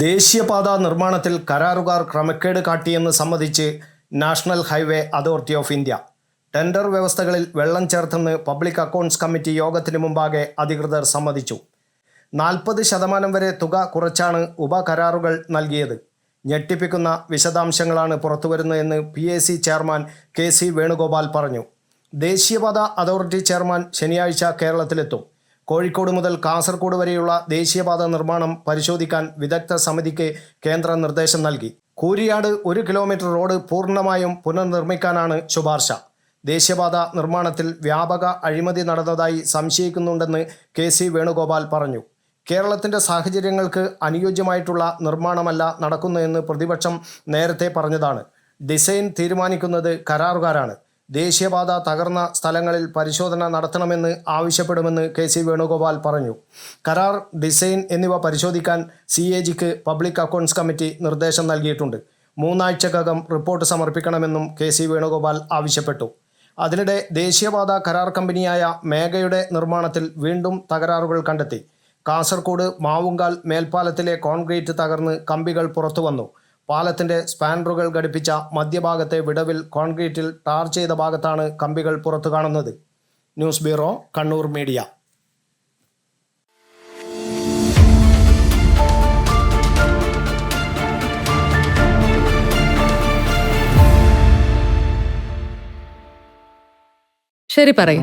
ദേശീയപാത നിർമ്മാണത്തിൽ കരാറുകാർ ക്രമക്കേട് കാട്ടിയെന്ന് സമ്മതിച്ച് National Highway Authority of India. Tender വ്യവസ്ഥകളിൽ വെള്ളം ചേർത്തെന്ന് പബ്ലിക് അക്കൗണ്ട്സ് കമ്മിറ്റി യോഗത്തിന് മുമ്പാകെ അധികൃതർ സമ്മതിച്ചു. നാൽപ്പത് ശതമാനം വരെ തുക കുറച്ചാണ് ഉപകരാറുകൾ നൽകിയത്. ഞെട്ടിപ്പിക്കുന്ന വിശദാംശങ്ങളാണ് പുറത്തുവരുന്നതെന്ന് P A C chairman K C Venugopal പറഞ്ഞു. ദേശീയപാത അതോറിറ്റി ചെയർമാൻ ശനിയാഴ്ച കേരളത്തിലെത്തും. കോഴിക്കോട് മുതൽ കാസർഗോഡ് വരെയുള്ള ദേശീയപാത നിർമ്മാണം പരിശോധിക്കാൻ വിദഗ്ധ സമിതിക്ക് കേന്ദ്ര നിർദ്ദേശം നൽകി. കൂരിയാട് ഒരു കിലോമീറ്റർ റോഡ് പൂർണമായും പുനർനിർമ്മിക്കാനാണ് ശുപാർശ. ദേശീയപാത നിർമ്മാണത്തിൽ വ്യാപക അഴിമതി നടന്നതായി സംശയിക്കുന്നുണ്ടെന്ന് കെ സി വേണുഗോപാൽ പറഞ്ഞു. കേരളത്തിന്റെ സാഹചര്യങ്ങൾക്ക് അനുയോജ്യമായിട്ടുള്ള നിർമ്മാണമല്ല നടക്കുന്നതെന്ന് പ്രതിപക്ഷം നേരത്തെ പറഞ്ഞതാണ്. ഡിസൈൻ തീരുമാനിക്കുന്നത് കരാറുകാരാണ്. ദേശീയപാത തകർന്ന സ്ഥലങ്ങളിൽ പരിശോധന നടത്തണമെന്ന് ആവശ്യപ്പെടുമെന്ന് കെ സി വേണുഗോപാൽ പറഞ്ഞു. കരാർ ഡിസൈൻ എന്നിവ പരിശോധിക്കാൻ സി എ ജിക്ക് പബ്ലിക് അക്കൗണ്ട്സ് കമ്മിറ്റി നിർദ്ദേശം നൽകിയിട്ടുണ്ട്. മൂന്നാഴ്ചക്കകം റിപ്പോർട്ട് സമർപ്പിക്കണമെന്നും കെ സി വേണുഗോപാൽ ആവശ്യപ്പെട്ടു. അതിനിടെ ദേശീയപാത കരാർ കമ്പനിയായ മേഘയുടെ നിർമ്മാണത്തിൽ വീണ്ടും തകരാറുകൾ കണ്ടെത്തി. കാസർഗോഡ് മാവുങ്കാൽ മേൽപ്പാലത്തിലെ കോൺക്രീറ്റ് തകർന്ന് കമ്പികൾ പുറത്തുവന്നു. പാലത്തിന്റെ സ്പാൻഡറുകൾ ഘടിപ്പിച്ച മധ്യഭാഗത്തെ വിടവിൽ കോൺക്രീറ്റിൽ ടാർ ചെയ്ത ഭാഗത്താണ് കമ്പികൾ പുറത്തു കാണുന്നത്. News bureau Kannur media. ശരി പറയൂ.